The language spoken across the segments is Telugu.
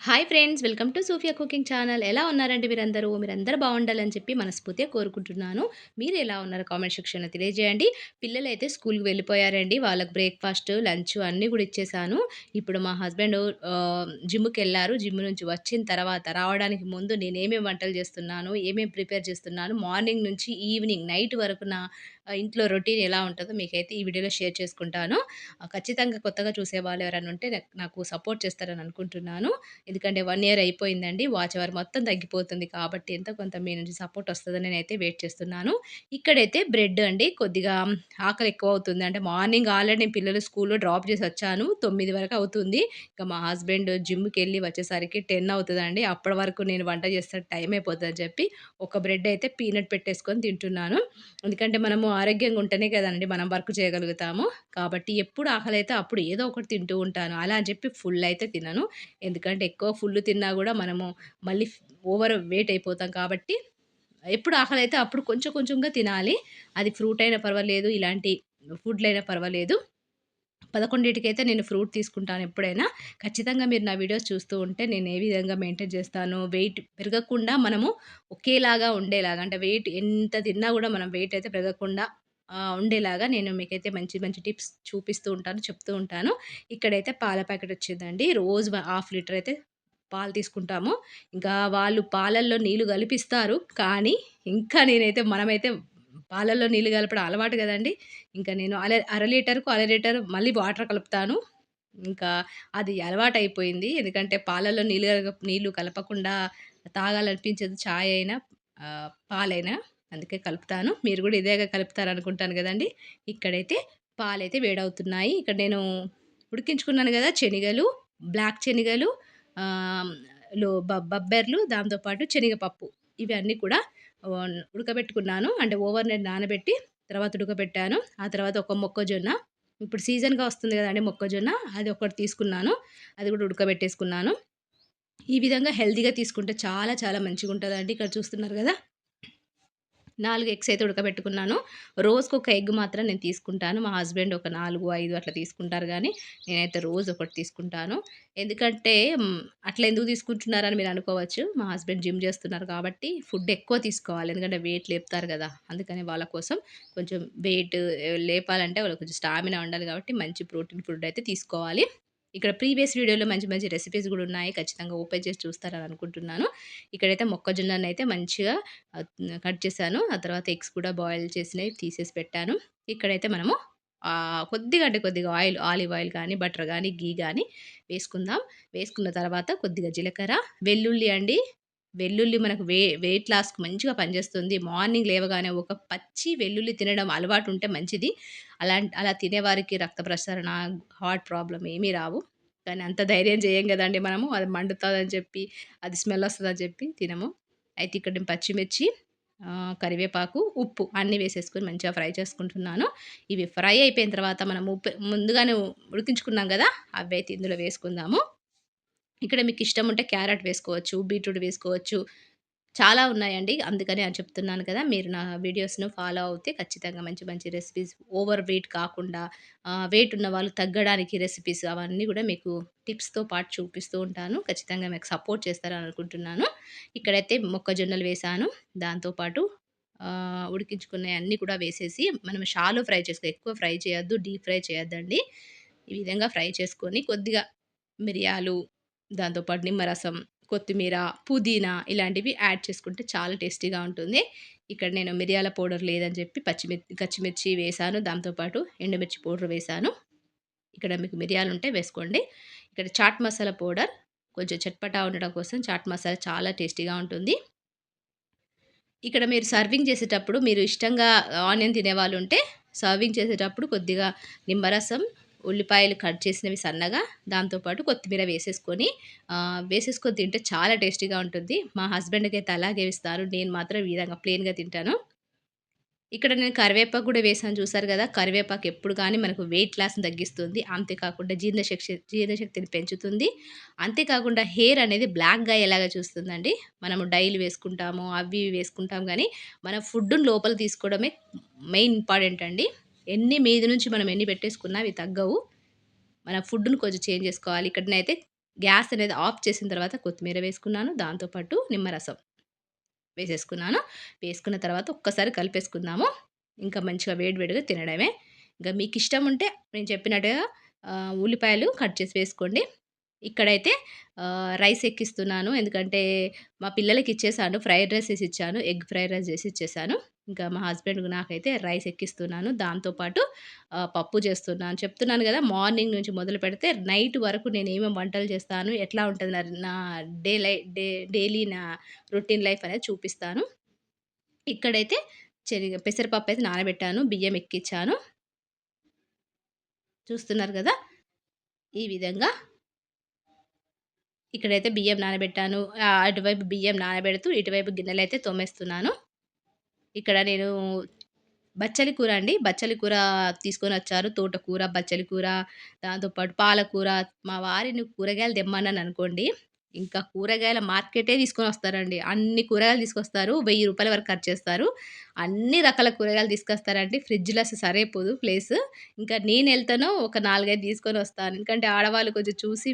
Hi friends welcome to Sufiya cooking channel ఎలా ఉన్నారండి మీరందరూ? మీరందరూ బాగుండాలని చెప్పి మనస్ఫూర్తిగా కోరుకుంటున్నాను. మీరు ఎలా ఉన్నారు కామెంట్ సెక్షన్లో తెలియజేయండి. పిల్లలు అయితే స్కూల్కి వెళ్ళిపోయారండి. వాళ్ళకి బ్రేక్ఫాస్ట్ లంచ్ అన్నీ కూడా ఇచ్చేసాను. ఇప్పుడు మా హస్బెండ్ జిమ్కి వెళ్ళారు. జిమ్ నుంచి వచ్చిన తర్వాత రావడానికి ముందు నేను ఏమేమి వంటలు చేస్తున్నాను ఏమేమి ప్రిపేర్ చేస్తున్నాను మార్నింగ్ నుంచి ఈవినింగ్ నైట్ వరకు నా ఇంట్లో రొటీన్ ఎలా ఉంటుందో మీకైతే ఈ వీడియోలో షేర్ చేసుకుంటాను. ఖచ్చితంగా కొత్తగా చూసే వాళ్ళు ఎవరైనా ఉంటే నాకు సపోర్ట్ చేస్తారని అనుకుంటున్నాను. ఎందుకంటే వన్ ఇయర్ అయిపోయిందండి వాచ్ అవర్ మొత్తం తగ్గిపోతుంది కాబట్టి ఎంతో కొంత మీ నుంచి సపోర్ట్ వస్తుందని నేనైతే వెయిట్ చేస్తున్నాను. ఇక్కడైతే బ్రెడ్ అండి కొద్దిగా ఆకలి ఎక్కువ అవుతుంది. అంటే మార్నింగ్ ఆల్రెడీ నేను పిల్లలు స్కూల్లో డ్రాప్ చేసి వచ్చాను తొమ్మిది వరకు అవుతుంది. ఇంకా మా హస్బెండ్ జిమ్కి వెళ్ళి వచ్చేసరికి టెన్ అవుతుందండి. అప్పటి వరకు నేను వంట చేస్తే టైం అయిపోతుందని చెప్పి ఒక బ్రెడ్ అయితే పీనట్ పెట్టేసుకొని తింటున్నాను. ఎందుకంటే మనము ఆరోగ్యంగా ఉంటేనే కదండి మనం వర్క్ చేయగలుగుతాము. కాబట్టి ఎప్పుడు ఆకలి అయితే అప్పుడు ఏదో ఒకటి తింటూ ఉంటాను. అలా అని చెప్పి ఫుల్ అయితే తినను. ఎందుకంటే ఎక్కువ ఫుల్ తిన్నా కూడా మనము మళ్ళీ ఓవర్ వెయిట్ అయిపోతాం కాబట్టి ఎప్పుడు ఆకలి అయితే అప్పుడు కొంచెం కొంచెంగా తినాలి. అది ఫ్రూట్ అయినా పర్వాలేదు ఇలాంటి ఫుడ్లైనా పర్వాలేదు. పదకొండింటికైతే నేను ఫ్రూట్ తీసుకుంటాను ఎప్పుడైనా. ఖచ్చితంగా మీరు నా వీడియోస్ చూస్తూ ఉంటే నేను ఏ విధంగా మెయింటైన్ చేస్తాను వెయిట్ పెరగకుండా మనము ఒకేలాగా ఉండేలాగా అంటే వెయిట్ ఎంత తిన్నా కూడా మనం వెయిట్ అయితే పెరగకుండా ఉండేలాగా నేను మీకైతే మంచి మంచి టిప్స్ చూపిస్తూ ఉంటాను చెప్తూ ఉంటాను. ఇక్కడైతే పాల ప్యాకెట్ వచ్చిందండి. రోజు హాఫ్ లీటర్ అయితే పాలు తీసుకుంటాము. ఇంకా వాళ్ళు పాలల్లో నీళ్ళు కలిపిస్తారు. కానీ ఇంకా నేనైతే మనమైతే పాలల్లో నీళ్ళు కలపడం అలవాటు కదండి. ఇంకా నేను అర అర లీటర్కు అర లీటర్ మళ్ళీ వాటర్ కలుపుతాను. ఇంకా అది అలవాటు అయిపోయింది ఎందుకంటే పాలల్లో నీళ్ళు నీళ్ళు కలపకుండా తాగాలనిపించదు ఛాయ్ అయినా పాలైనా అందుకే కలుపుతాను. మీరు కూడా ఇదేగా కలుపుతారు అనుకుంటాను కదండి. ఇక్కడైతే పాలైతే వేడవుతున్నాయి. ఇక్కడ నేను ఉడికించుకున్నాను కదా శనగలు బ్లాక్ శనగలు లో బబ్బెర్లు దాంతోపాటు శనగపప్పు. ఇవన్నీ కూడా ఉడకబెట్టుకున్నాను. అంటే ఓవర్ నైట్ నానబెట్టి తర్వాత ఉడకబెట్టాను. ఆ తర్వాత ఒక మొక్కజొన్న. ఇప్పుడు సీజన్గా వస్తుంది కదండి మొక్కజొన్న. అది ఒకటి తీసుకున్నాను. అది కూడా ఉడకబెట్టేసుకున్నాను. ఈ విధంగా హెల్తీగా తీసుకుంటే చాలా చాలా మంచిగా ఉంటుందండి ఇక్కడ చూస్తున్నారు కదా. నాలుగు ఎగ్స్ అయితే ఉడకబెట్టుకున్నాను. రోజుకు ఒక ఎగ్ మాత్రం నేను తీసుకుంటాను. మా హస్బెండ్ ఒక నాలుగు ఐదు అట్లా తీసుకుంటారు కానీ నేనైతే రోజు ఒకటి తీసుకుంటాను. ఎందుకంటే అట్లా ఎందుకు తీసుకుంటున్నారని మీరు అనుకోవచ్చు. మా హస్బెండ్ జిమ్ చేస్తున్నారు కాబట్టి ఫుడ్ ఎక్కువ తీసుకోవాలి. ఎందుకంటే వెయిట్ లేపుతారు కదా. అందుకని వాళ్ళ కోసం కొంచెం వెయిట్ లేపాలంటే వాళ్ళకి కొంచెం స్టామినా ఉండాలి కాబట్టి మంచి ప్రోటీన్ ఫుడ్ అయితే తీసుకోవాలి. ఇక్కడ ప్రీవియస్ వీడియోలో మంచి మంచి రెసిపీస్ కూడా ఉన్నాయి. ఖచ్చితంగా ఓపెన్ చేసి చూస్తారని అనుకుంటున్నాను. ఇక్కడైతే మొక్కజొన్నను అయితే మంచిగా కట్ చేశాను. ఆ తర్వాత ఎగ్స్ కూడా బాయిల్ చేసినవి తీసేసి పెట్టాను. ఇక్కడైతే మనము కొద్దిగా అంటే కొద్దిగా ఆయిల్ ఆలివ్ ఆయిల్ కానీ బటర్ కానీ గీ కానీ వేసుకుందాం. వేసుకున్న తర్వాత కొద్దిగా జీలకర్ర వెల్లుల్లి అండి వెల్లుల్లి మనకు వే వెయిట్ లాస్కి మంచిగా పనిచేస్తుంది. మార్నింగ్ లేవగానే ఒక పచ్చి వెల్లుల్లి తినడం అలవాటు ఉంటే మంచిది. అలాంటి అలా తినేవారికి రక్త ప్రసరణ హార్ట్ ప్రాబ్లం ఏమీ రావు. కానీ అంత ధైర్యం చేయం కదండి మనము. అది మండుతుందని చెప్పి అది స్మెల్ వస్తుందని చెప్పి తినము. అయితే ఇక్కడ పచ్చిమిర్చి కరివేపాకు ఉప్పు అన్నీ వేసేసుకొని మంచిగా ఫ్రై చేసుకుంటున్నాను. ఇవి ఫ్రై అయిపోయిన తర్వాత మనం ఉప్పు ముందుగానే ఉడికించుకున్నాం కదా అవి అయితే ఇందులో వేసుకుందాము. ఇక్కడ మీకు ఇష్టం ఉంటే క్యారెట్ వేసుకోవచ్చు బీట్రూట్ వేసుకోవచ్చు. చాలా ఉన్నాయండి. అందుకని అని చెప్తున్నాను కదా మీరు నా వీడియోస్ను ఫాలో అవుతే ఖచ్చితంగా మంచి మంచి రెసిపీస్ ఓవర్ వెయిట్ కాకుండా వెయిట్ ఉన్న వాళ్ళు తగ్గడానికి రెసిపీస్ అవన్నీ కూడా మీకు టిప్స్తో పాటు చూపిస్తూ ఉంటాను. ఖచ్చితంగా మీకు సపోర్ట్ చేస్తారని అనుకుంటున్నాను. ఇక్కడైతే మొక్కజొన్నలు వేసాను. దాంతోపాటు ఉడికించుకునే అన్నీ కూడా వేసేసి మనం షాలో ఫ్రై చేసుకో ఎక్కువ ఫ్రై చేయొద్దు డీప్ ఫ్రై చేయొద్దండి. ఈ విధంగా ఫ్రై చేసుకొని కొద్దిగా మిరియాలు దాంతోపాటు నిమ్మరసం కొత్తిమీర పుదీనా ఇలాంటివి యాడ్ చేసుకుంటే చాలా టేస్టీగా ఉంటుంది. ఇక్కడ నేను మిరియాల పౌడర్ లేదని చెప్పి పచ్చిమిర్చి పచ్చిమిర్చి వేసాను. దాంతోపాటు ఎండుమిర్చి పౌడర్ వేసాను. ఇక్కడ మీకు మిరియాలు ఉంటే వేసుకోండి. ఇక్కడ చాట్ మసాలా పౌడర్ కొంచెం చట్పటా ఉండడం కోసం చాట్ మసాలా చాలా టేస్టీగా ఉంటుంది. ఇక్కడ మీరు సర్వింగ్ చేసేటప్పుడు మీరు ఇష్టంగా ఆనియన్ తినేవాళ్ళు ఉంటే సర్వింగ్ చేసేటప్పుడు కొద్దిగా నిమ్మరసం ఉల్లిపాయలు కట్ చేసినవి సన్నగా దాంతోపాటు కొత్తిమీర వేసేసుకొని వేసేసుకొని తింటే చాలా టేస్టీగా ఉంటుంది. మా హస్బెండ్కి అయితే అలాగే ఇస్తారు నేను మాత్రం ఈ విధంగా ప్లెయిన్గా తింటాను. ఇక్కడ నేను కరివేపాకు కూడా వేసాను చూసారు కదా కరివేపాకు ఎప్పుడు కానీ మనకు వెయిట్ లాస్ని తగ్గిస్తుంది. అంతేకాకుండా జీర్ణశక్తి జీర్ణశక్తిని పెంచుతుంది. అంతేకాకుండా హెయిర్ అనేది బ్లాక్గా ఎలాగ చూస్తుందండి. మనము డైలు వేసుకుంటాము అవి వేసుకుంటాం. కానీ మన ఫుడ్ను లోపల తీసుకోవడమే మెయిన్ ఇంపార్టెంట్ అండి. ఎన్ని మీది నుంచి మనం ఎన్ని పెట్టేసుకున్నా అవి తగ్గవు మన ఫుడ్ను కొంచెం చేంజ్ చేసుకోవాలి ఇక్కడనైతే గ్యాస్ అనేది ఆఫ్ చేసిన తర్వాత కొత్తిమీర వేసుకున్నాను. దాంతో పాటు నిమ్మరసం వేసేసుకున్నాను. వేసుకున్న తర్వాత ఒక్కసారి కలిపేసుకుందాము. ఇంకా మంచిగా వేడివేడిగా తినడమే. ఇంకా మీకు ఇష్టం ఉంటే నేను చెప్పినట్టుగా ఉల్లిపాయలు కట్ చేసి వేసుకోండి. ఇక్కడైతే రైస్ ఎక్కిస్తున్నాను. ఎందుకంటే మా పిల్లలకి ఇచ్చేసాను. ఫ్రైడ్ రైస్ వేసి ఇచ్చాను. ఎగ్ ఫ్రైడ్ రైస్ చేసి ఇచ్చేసాను. ఇంకా మా హస్బెండ్ నాకైతే రైస్ ఎక్కిస్తున్నాను. దాంతో పాటు పప్పు చేస్తున్నాను. చెప్తున్నాను కదా మార్నింగ్ నుంచి మొదలుపెడితే నైట్ వరకు నేను ఏమేమి వంటలు చేస్తాను, ఎట్లా ఉంటుంది నా నా డే లై డే డైలీ నా రొటీన్ లైఫ్ అనేది చూపిస్తాను. ఇక్కడైతే శనగ పెసరపప్పు అయితే నానబెట్టాను. బియ్యం ఎక్కిచ్చాను. చూస్తున్నారు కదా ఈ విధంగా ఇక్కడైతే బియ్యం నానబెట్టాను. అటువైపు బియ్యం నానబెడుతూ, ఇటువైపు గిన్నెలు అయితే తోమేస్తున్నాను. ఇక్కడ నేను బచ్చలి కూర అండి. బచ్చలి కూర తీసుకొని వచ్చారు తోటకూర, బచ్చలి కూర, దాంతోపాటు పాలకూర. మా వారిని కూరగాయలు తెమ్మన్నాననుకోండి, ఇంకా కూరగాయల మార్కెటే తీసుకొనొస్తారండి. అన్ని కూరగాయలు తీసుకొస్తారు. వెయ్యి రూపాయల వరకు ఖర్చు చేస్తారు అన్ని రకాల కూరగాయలు తీసుకొస్తారండి. ఫ్రిడ్జ్‌లో అసలు సరిపోదు ప్లేస్ ఇంకా నేనెళ్తాను ఒక నాలుగైదు తీసుకొని వస్తాను ఎందుకంటే ఆడవాళ్ళు కొంచెం చూసి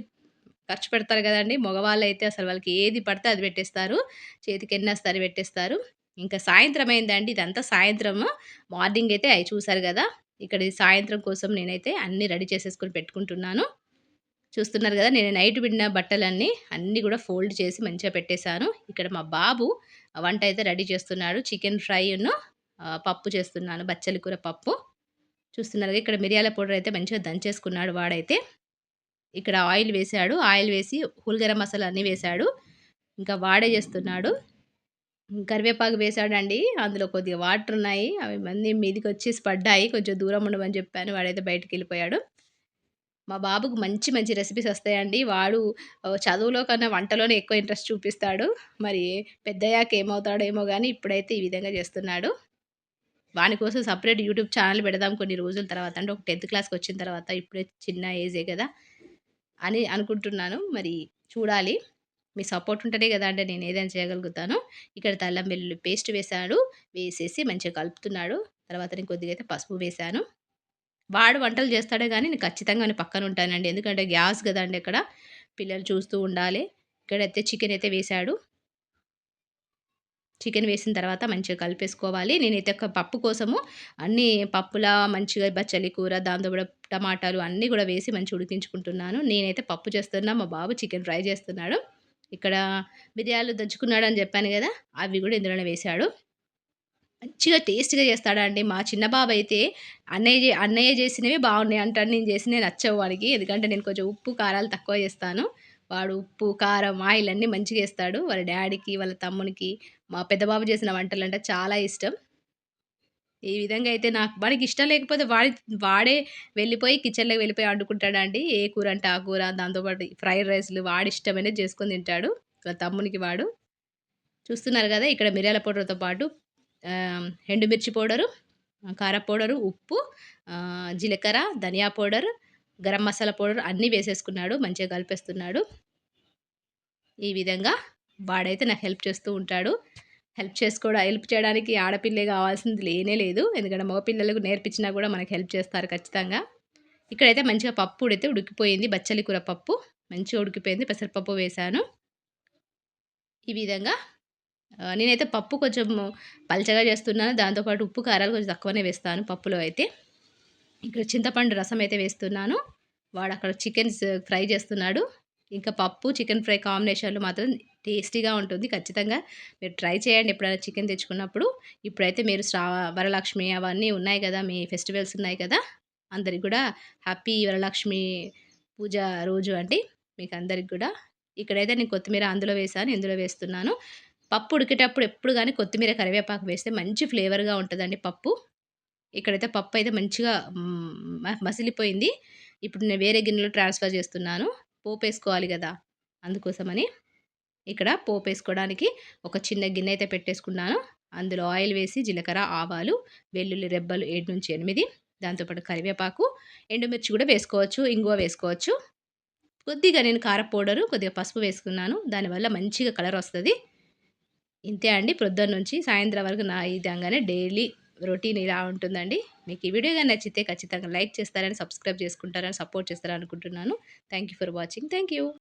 ఖర్చు పెడతారు మగవాళ్ళు అయితే అసలు వాళ్ళకి ఏది పడితే అది పెట్టేస్తారు. చేతికి చేతికెన్నొస్తే అది పెట్టేస్తారు. ఇంకా సాయంత్రం అయిందండి. ఇదంతా సాయంత్రము. మార్నింగ్ అయితే అవి చూసారు కదా ఇక్కడ సాయంత్రం కోసం నేనైతే అన్నీ రెడీ చేసేసుకొని పెట్టుకుంటున్నాను. చూస్తున్నారు కదా నేను నైట్ పిండిన బట్టలన్నీ అన్నీ కూడా ఫోల్డ్ చేసి మంచిగా పెట్టేశాను. ఇక్కడ మా బాబు వంట అయితే రెడీ చేస్తున్నాడు. చికెన్ ఫ్రైను పప్పు చేస్తున్నాను. బచ్చలి కూర పప్పు. చూస్తున్నారు ఇక్కడ మిరియాల పౌడర్ అయితే మంచిగా దంచేసుకున్నాడు వాడైతే. ఇక్కడ ఆయిల్ వేశాడు. ఆయిల్ వేసి హోల్ మసాలా అన్నీ వేశాడు. ఇంకా వాడే చేస్తున్నాడు. కరివేపాకు వేశాడండి. అందులో కొద్దిగా వాటర్ ఉన్నాయి. అవి మంది మీదికి వచ్చేసి పడ్డాయి. కొంచెం దూరం ఉండమని చెప్పాను. వాడైతే బయటికెళ్ళిపోయాడు. మా బాబుకు మంచి మంచి రెసిపీస్ వస్తాయండి. వాడు చదువులో కన్నా వంటలోనే ఎక్కువ ఇంట్రెస్ట్ చూపిస్తాడు. మరి పెద్దయ్యాక ఏమవుతాడో ఏమో ఇప్పుడైతే ఈ విధంగా చేస్తున్నాడు. వాని కోసం సపరేట్ యూట్యూబ్ ఛానల్ పెడదాం కొన్ని రోజుల తర్వాత. అంటే ఒక టెన్త్ క్లాస్కి వచ్చిన తర్వాత. ఇప్పుడే చిన్న ఏజే కదా అని అనుకుంటున్నాను. మరి చూడాలి. మీ సపోర్ట్ ఉంటేనే కదా అండి నేను ఏదైనా చేయగలుగుతాను. ఇక్కడ తల్లం వెల్లుల్లి పేస్ట్ వేశాడు. వేసేసి మంచిగా కలుపుతున్నాడు. తర్వాత నేను కొద్దిగా అయితే పసుపు వేశాను. వాడు వంటలు చేస్తాడే కానీ నేను ఖచ్చితంగా నేను పక్కన ఉంటానండి. ఎందుకంటే గ్యాస్ గదండీ ఇక్కడ. పిల్లలు చూస్తూ ఉండాలి. ఇక్కడైతే చికెన్ అయితే వేశాడు. చికెన్ వేసిన తర్వాత మంచిగా కలిపేసుకోవాలి. నేనైతే ఒక పప్పు కోసము అన్ని పప్పులా మంచిగా బచ్చలి కూర, దాంతో కూడా టమాటాలు అన్నీ కూడా వేసి మంచిగా ఉడికించుకుంటున్నాను. నేనైతే పప్పు చేస్తున్నా. మా బాబు చికెన్ ఫ్రై చేస్తున్నాడు. ఇక్కడ మిరియాలు దంచుకున్నాడని చెప్పాను కదా అవి కూడా ఇందులోనే వేశాడు. మంచిగా టేస్ట్‌గా చేస్తాడండి. మా చిన్న బాబు అయితే అన్నయ్య అన్నయ్య చేసినవి బాగున్నాయి అంటాడు. నేను చేసినవి నచ్చవు వాడికి. ఎందుకంటే నేను కొంచెం ఉప్పు, కారాలు తక్కువ చేస్తాను. వాడు ఉప్పు, కారం, ఆయిల్ అన్నీ మంచిగా వేస్తాడు వాళ్ళ డాడీకి వాళ్ళ తమ్మునికి, మా పెద్ద బాబు చేసిన అంటే చాలా ఇష్టం. ఈ విధంగా అయితే నాకు వాడికి ఇష్టం లేకపోతే వాడి వాడే వెళ్ళిపోయి కిచెన్‌లోకి వెళ్ళిపోయి వండుకుంటాడండి. ఏ కూర అంటే ఆ కూర, దాంతోపాటు ఫ్రైడ్ రైస్‌లు వాడిష్టమైనది చేసుకొని తింటాడు. తమ్మునికి వాడు. చూస్తున్నారు కదా ఇక్కడ మిరియాల పౌడర్‌తో పాటు ఎండుమిర్చి పౌడరు, కార పౌడరు, ఉప్పు, జీలకర్ర, ధనియా పౌడర్, గరం మసాలా పౌడర్ అన్నీ వేసేసుకున్నాడు. మంచిగా కలిపేస్తున్నాడు. ఈ విధంగా వాడైతే నాకు హెల్ప్ చేస్తూ ఉంటాడు. హెల్ప్ చేసుకోవడం హెల్ప్ చేయడానికి ఆడపిల్లే కావాల్సింది లేనే లేదు. ఎందుకంటే మగపిల్లలకు నేర్పించినా కూడా మనకు హెల్ప్ చేస్తారు ఖచ్చితంగా. ఇక్కడైతే మంచిగా పప్పు ఉడితే ఉడికిపోయింది. బచ్చలి కూర పప్పు మంచిగా ఉడికిపోయింది. పెసరపప్పు వేశాను. ఈ విధంగా నేనైతే పప్పు కొంచెం పల్చగా చేస్తున్నాను. దాంతో పాటు ఉప్పు, కారాలు కొంచెం తక్కువనే వేస్తాను పప్పులో అయితే. ఇక్కడ చింతపండు రసం అయితే వేస్తున్నాను. వాడు అక్కడ చికెన్స్ ఫ్రై చేస్తున్నాడు. ఇంకా పప్పు, చికెన్ ఫ్రై కాంబినేషన్‌లో మాత్రం టేస్టీగా ఉంటుంది. ఖచ్చితంగా మీరు ట్రై చేయండి ఎప్పుడైనా చికెన్ తెచ్చుకున్నప్పుడు. ఇప్పుడైతే మీరు శ్రా వరలక్ష్మి అవన్నీ ఉన్నాయి కదా మీ ఫెస్టివల్స్ ఉన్నాయి కదా! అందరికి కూడా హ్యాపీ వరలక్ష్మి పూజ రోజు అండి. మీకు అందరికి కూడా ఇక్కడైతే నేను కొత్తిమీర అందులో వేసాను ఇందులో వేస్తున్నాను. పప్పు ఉడికేటప్పుడు ఎప్పుడు కానీ కొత్తిమీర, కరివేపాకు వేస్తే మంచి ఫ్లేవర్‌గా ఉంటుందండి పప్పు. ఇక్కడైతే పప్పు అయితే మంచిగా మసిలిపోయింది. ఇప్పుడు నేను వేరే గిన్నెలో ట్రాన్స్‌ఫర్ చేస్తున్నాను. పోపు వేసుకోవాలి కదా అందుకోసమని. ఇక్కడ పోపు వేసుకోవడానికి ఒక చిన్న గిన్నె అయితే పెట్టేసుకున్నాను. అందులో ఆయిల్ వేసి జీలకర్ర, ఆవాలు, వెల్లుల్లి రెబ్బలు ఏడు నుంచి ఎనిమిది దాంతోపాటు కరివేపాకు, ఎండుమిర్చి కూడా వేసుకోవచ్చు. ఇంగువ వేసుకోవచ్చు. కొద్దిగా నేను కార పౌడరు, కొద్దిగా పసుపు వేసుకున్నాను. దానివల్ల మంచిగా కలర్ వస్తుంది ఇంతే అండి. ప్రొద్దున నుంచి సాయంత్రం వరకు నా విధంగానే డైలీ రొటీన్ ఇలా ఉంటుందండి. మీకు ఈ వీడియో కానీ నచ్చితే ఖచ్చితంగా లైక్ చేస్తారని, సబ్స్క్రైబ్ చేసుకుంటారని, సపోర్ట్ చేస్తారని అనుకుంటున్నాను. Thank you for watching. Thank you.